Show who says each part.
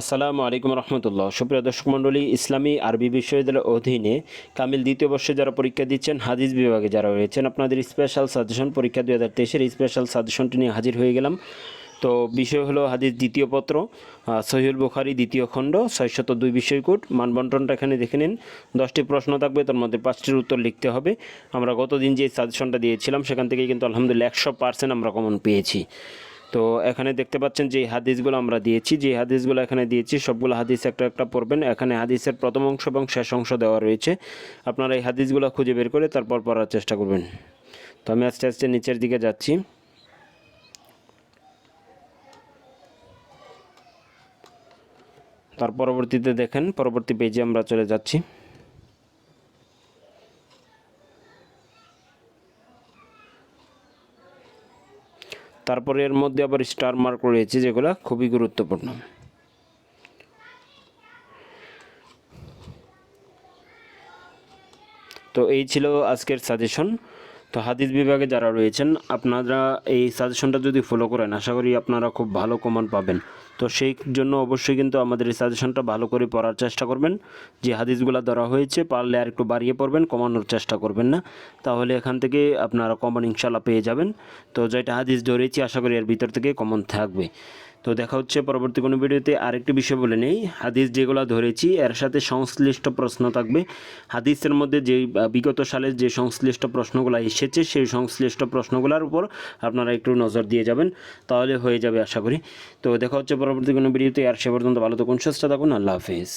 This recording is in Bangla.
Speaker 1: আসসালামু আলাইকুম রহমতুল্লাহ। সুপ্রিয় দর্শক মণ্ডলী ইসলামী আরবি বিশ্ববিদ্যালয়ের অধীনে কামিল দ্বিতীয় বর্ষে যারা পরীক্ষা দিচ্ছেন হাদিস বিভাগে যারা রয়েছেন আপনাদের স্পেশাল সাজেশন পরীক্ষা দুই হাজার তেইশের স্পেশাল সাজেশনটি নিয়ে হাজির হয়ে গেলাম। তো বিষয় হলো হাদিস দ্বিতীয় পত্র আহ, সহিহুল বুখারি দ্বিতীয় খণ্ড ছয়শত দুই বিষয়কূট মানবন্টনটা এখানে দেখে নিন। দশটি প্রশ্ন থাকবে তার মধ্যে পাঁচটির উত্তর লিখতে হবে। আমরা গতদিন যে সাজেশনটা দিয়েছিলাম সেখান থেকে কিন্তু আলহামদুলিল্লাহ একশো পার্সেন্ট আমরা কমন পেয়েছি। তো এখানে দেখতে পাচ্ছেন যে হাদিসগুলো আমরা দিয়েছি। যে হাদিসগুলো এখানে দিয়েছি, সবগুলো হাদিস একটা একটা পড়বেন। এখানে হাদিসের প্রথম অংশ এবং শেষ অংশ দেওয়া রয়েছে। আপনারা এই হাদিসগুলো খুঁজে বের করে তারপর পড়ার চেষ্টা করবেন। তো আমি আস্তে আস্তে নিচের দিকে যাচ্ছি। তার পরবর্তীতে দেখেন, পরবর্তী পেজে আমরা চলে যাচ্ছি। তারপরে এর মধ্যে আবার স্টার মার্ক রয়েছে, যেগুলো খুবই গুরুত্বপূর্ণ। তো এই ছিল আজকের সাজেশন তো হাদিস বিভাগে যারা রয়েছেন, আপনারা এই সাজেশনটা যদি ফলো করেন, আশা করি আপনারা খুব ভালো কমান পাবেন। তো সেই জন্য অবশ্যই কিন্তু আমাদের এই সাজেশনটা ভালো করে পড়ার চেষ্টা করবেন। যে হাদিসগুলো ধরা হয়েছে, পারলে আর একটু বাড়িয়ে পড়বেন, কমানোর চেষ্টা করবেন না। তাহলে এখান থেকে আপনারা কমন ইনশাল্লাহ পেয়ে যাবেন। তো যেটা হাদিস ধরেছি, আশা করি এর ভিতর থেকে কমন থাকবে। তো দেখা হচ্ছে পরবর্তী কোনো ভিডিওতে। আরেকটি বিষয় বলে নেই, হাদিস যেগুলো ধরেছি, এর সাথে সংশ্লিষ্ট প্রশ্ন থাকবে। হাদিসের মধ্যে যে বিগত সালের যে সংশ্লিষ্ট প্রশ্নগুলো এসেছে, সেই সংশ্লিষ্ট প্রশ্নগুলোর উপর আপনারা একটু নজর দিয়ে যাবেন। তাহলে হয়ে যাবে আশা করি। তো দেখা হচ্ছে পরবর্তী কোনো ভিডিওতে আর সে পর্যন্ত ভালো থাকুন সুস্থ থাকুন আল্লাহ হাফেজ।